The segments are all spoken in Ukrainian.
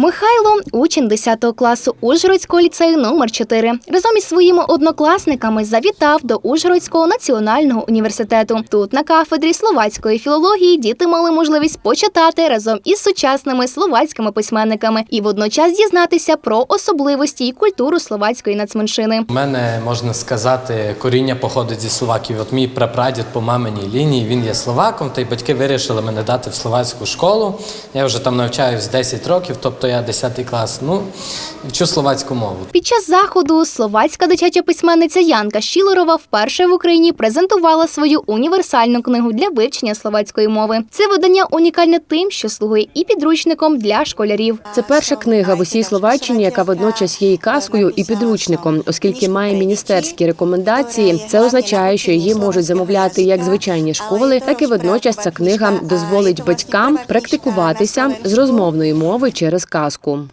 Михайло учень 10 класу Ужгородського ліцею номер 4 Разом із своїми однокласниками завітав до Ужгородського національного університету. Тут на кафедрі словацької філології діти мали можливість почитати разом із сучасними словацькими письменниками і водночас дізнатися про особливості і культуру словацької нацменшини. У мене можна сказати, коріння походить зі Словакії. От мій прапрадід по маминій лінії він є словаком, та й батьки вирішили мене дати в словацьку школу. Я вже там навчаюсь 10 років, тобто я 10 клас. Ну вчу словацьку мову. Під час заходу словацька дитяча письменниця Янка Щілорова вперше в Україні презентувала свою універсальну книгу для вивчення словацької мови. Це видання унікальне тим, що слугує і підручником для школярів. Це перша книга в усій Словаччині, яка водночас є і казкою, і підручником, оскільки має міністерські рекомендації. Це означає, що її можуть замовляти як звичайні школи, так і водночас ця книга дозволить батькам практикуватися з розмовної мови через казку.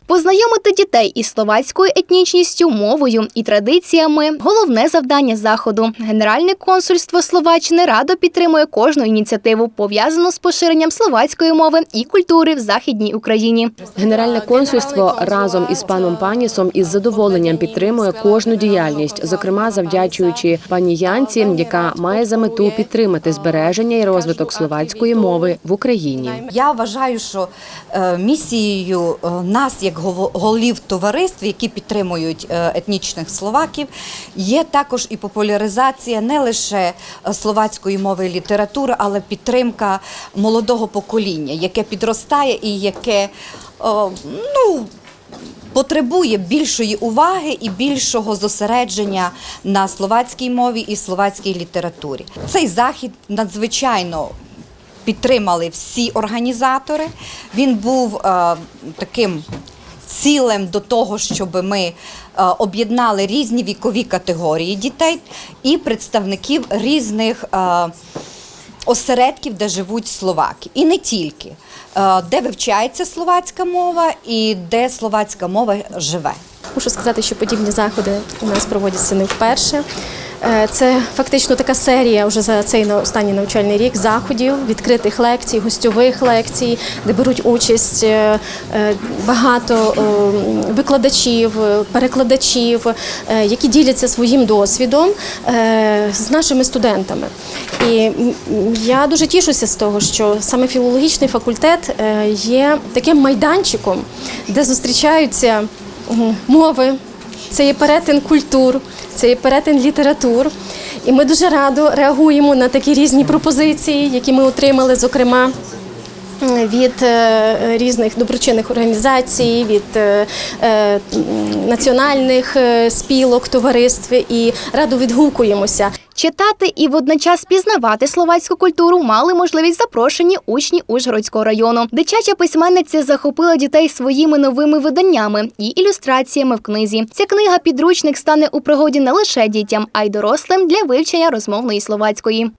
Познайомити дітей із словацькою етнічністю, мовою і традиціями головне завдання заходу. Генеральне консульство Словаччини радо підтримує кожну ініціативу, пов'язану з поширенням словацької мови і культури в західній Україні. Генеральне консульство разом із паном Панісом із задоволенням підтримує кожну діяльність, зокрема завдячуючи пані Янці, яка має за мету підтримати збереження і розвиток словацької мови в Україні. Я вважаю, що е, місією е, нас, як голів товариств, які підтримують е, етнічних словаків, є також і популяризація не лише е, словацької мови і літератури, але підтримка молодого покоління, яке підростає і яке ну. Потребує більшої уваги і більшого зосередження на словацькій мові і словацькій літературі. Цей захід надзвичайно підтримали всі організатори. Він був е, таким цілем до того, щоб ми е, об'єднали різні вікові категорії дітей і представників різних. Е, Осередків, де живуть словаки, і не тільки, де вивчається словацька мова і де словацька мова живе. Мушу сказати, що подібні заходи у нас проводяться не вперше. Е, Це фактично така серія вже за цей останній навчальний рік заходів, відкритих лекцій, гостьових лекцій, де беруть участь е, е, багато викладачів, перекладачів, які діляться своїм досвідом з нашими студентами. І я дуже тішуся з того, що саме філологічний факультет є таким майданчиком, де зустрічаються мови, це є перетин культур, це є перетин літератур. І ми дуже радо реагуємо на такі різні пропозиції, які ми отримали, зокрема. Від е, різних доброчинних організацій, від е, е, національних спілок, товариств і радо відгукуємося. Читати і водночас пізнавати словацьку культуру мали можливість запрошені учні Ужгородського району. Дитяча письменниця захопила дітей своїми новими виданнями і ілюстраціями в книзі. Ця книга підручник стане у пригоді не лише дітям, а й дорослим для вивчення розмовної словацької.